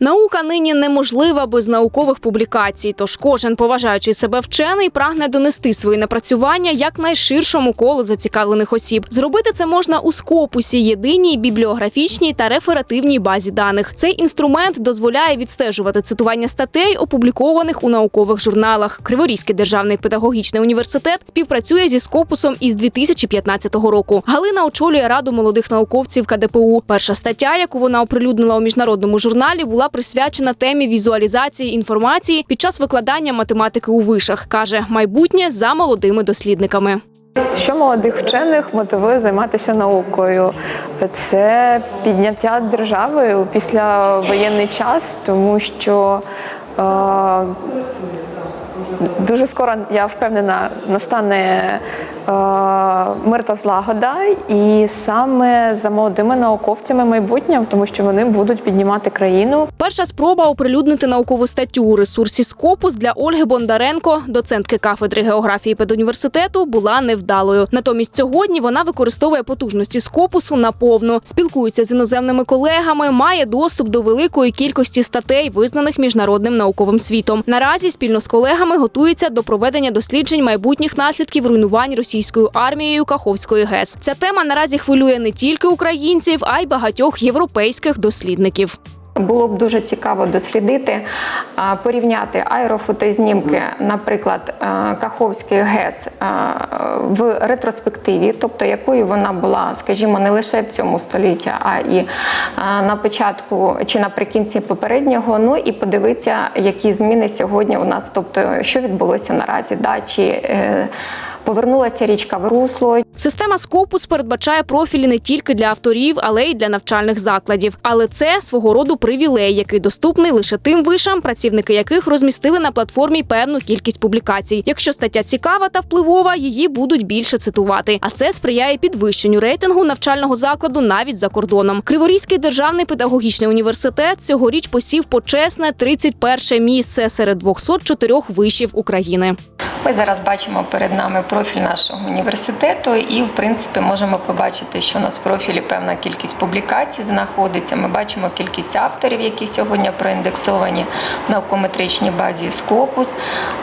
Наука нині неможлива без наукових публікацій. Тож кожен поважаючий себе вчений прагне донести свої напрацювання як найширшому колу зацікавлених осіб. Зробити це можна у скопусі, єдиній бібліографічній та реферативній базі даних. Цей інструмент дозволяє відстежувати цитування статей, опублікованих у наукових журналах. Криворізький державний педагогічний університет співпрацює зі скопусом із 2015 року. Галина очолює раду молодих науковців КДПУ. Перша стаття, яку вона оприлюднила у міжнародному журналі, була присвячена темі візуалізації інформації під час викладання математики у вишах. каже майбутнє за молодими дослідниками. Що молодих вчених мотивує займатися наукою? Це підняття держави у післявоєнний час, тому що е, дуже скоро я впевнена настане е, мир та злагода, і саме за молодими науковцями майбутнє, тому що вони будуть піднімати країну. Перша спроба оприлюднити наукову статтю у ресурсі Скопус для Ольги Бондаренко, доцентки кафедри географії педуніверситету, була невдалою. Натомість сьогодні вона використовує потужності Скопусу наповну, спілкується з іноземними колегами, має доступ до великої кількості статей, визнаних міжнародним науковим світом. Наразі спільно з колегами готується до проведення досліджень майбутніх наслідків руйнувань російською армією Каховської ГЕС. Ця тема наразі хвилює не тільки українців, а й багатьох європейських дослідників. Було б дуже цікаво дослідити, порівняти аерофотознімки, наприклад, е, Каховської ГЕС е, в ретроспективі, тобто якою вона була, скажімо, не лише в цьому столітті, а і е, на початку чи наприкінці попереднього. Ну і подивитися, які зміни сьогодні у нас, тобто що відбулося наразі, да, чи повернулася річка в русло, Система Скопус передбачає профілі не тільки для авторів, але й для навчальних закладів. Але це свого роду привілей, який доступний лише тим вишам, працівники яких розмістили на платформі певну кількість публікацій. Якщо стаття цікава та впливова, її будуть більше цитувати. А це сприяє підвищенню рейтингу навчального закладу навіть за кордоном. Криворізький державний педагогічний університет цьогоріч посів почесне 31 місце серед 204 вишів України. Ми зараз бачимо перед нами профіль нашого університету, і в принципі можемо побачити, що у нас в профілі певна кількість публікацій знаходиться. Ми бачимо кількість авторів, які сьогодні проіндексовані в наукометричній базі Scopus.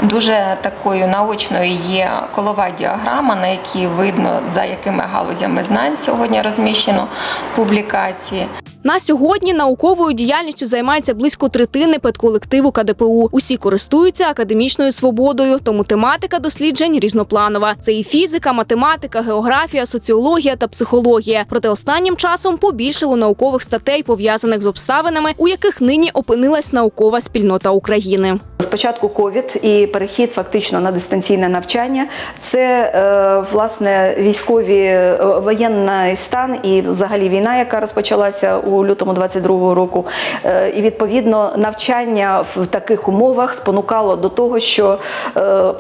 Дуже такою наочною є колова діаграма, на якій видно за якими галузями знань сьогодні розміщено публікації. На сьогодні науковою діяльністю займається близько третини педколективу КДПУ. Усі користуються академічною свободою, тому тематика досліджень різнопланова. Це і фізика, математика, географія, соціологія та психологія. Проте останнім часом побільшало наукових статей, пов'язаних з обставинами, у яких нині опинилась наукова спільнота України. Спочатку ковід і перехід фактично на дистанційне навчання. Це е, власне військові е, воєнний стан і взагалі війна, яка розпочалася у лютому 22-го року. Е, І відповідно навчання в таких умовах спонукало до того, що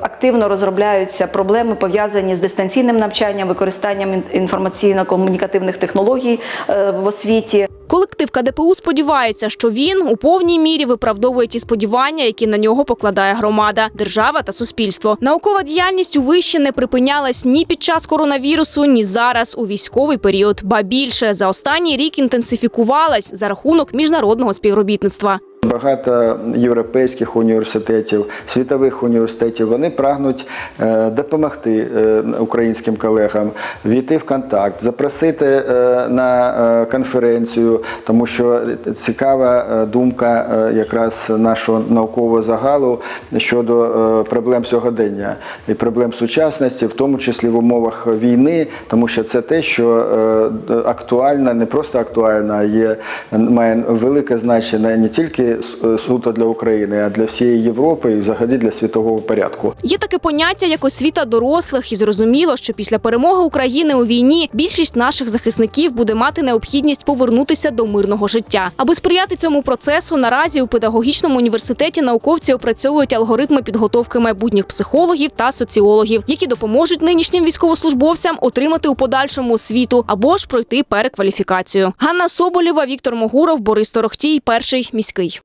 активно розробляються проблеми пов'язані з дистанційним навчанням, використанням інформаційно-комунікативних технологій в освіті. Колектив КДПУ сподівається, що він у повній мірі виправдовує ті сподівання, які на нього покладає громада, держава та суспільство. Наукова діяльність у виші не припинялась ні під час коронавірусу, ні зараз у військовий період. Ба більше за останній рік інтенсифікувалась за рахунок міжнародного співробітництва. Багато європейських університетів, світових університетів вони прагнуть е, допомогти е, українським колегам війти в контакт, запросити е, на конференцію, тому що цікава думка якраз нашого наукового загалу щодо проблем сьогодення і проблем сучасності, в тому числі в умовах війни, тому що це те, що актуально, не просто актуально, а є має велике значення не тільки с- суто для України, а для всієї Європи і взагалі для світового порядку. Є таке поняття як освіта дорослих, і зрозуміло, що після перемоги України у війні більшість наших захисників буде мати необхідність повернутися до мирного життя. Аби сприяти цьому процесу, наразі у педагогічному університеті науковці опрацьовують алгоритми підготовки майбутніх психологів та соціологів, які допоможуть нинішнім військовослужбовцям отримати у подальшому освіту або ж пройти перекваліфікацію. Ганна Соболєва, Віктор Могуров, Борис Торохтій, перший міський.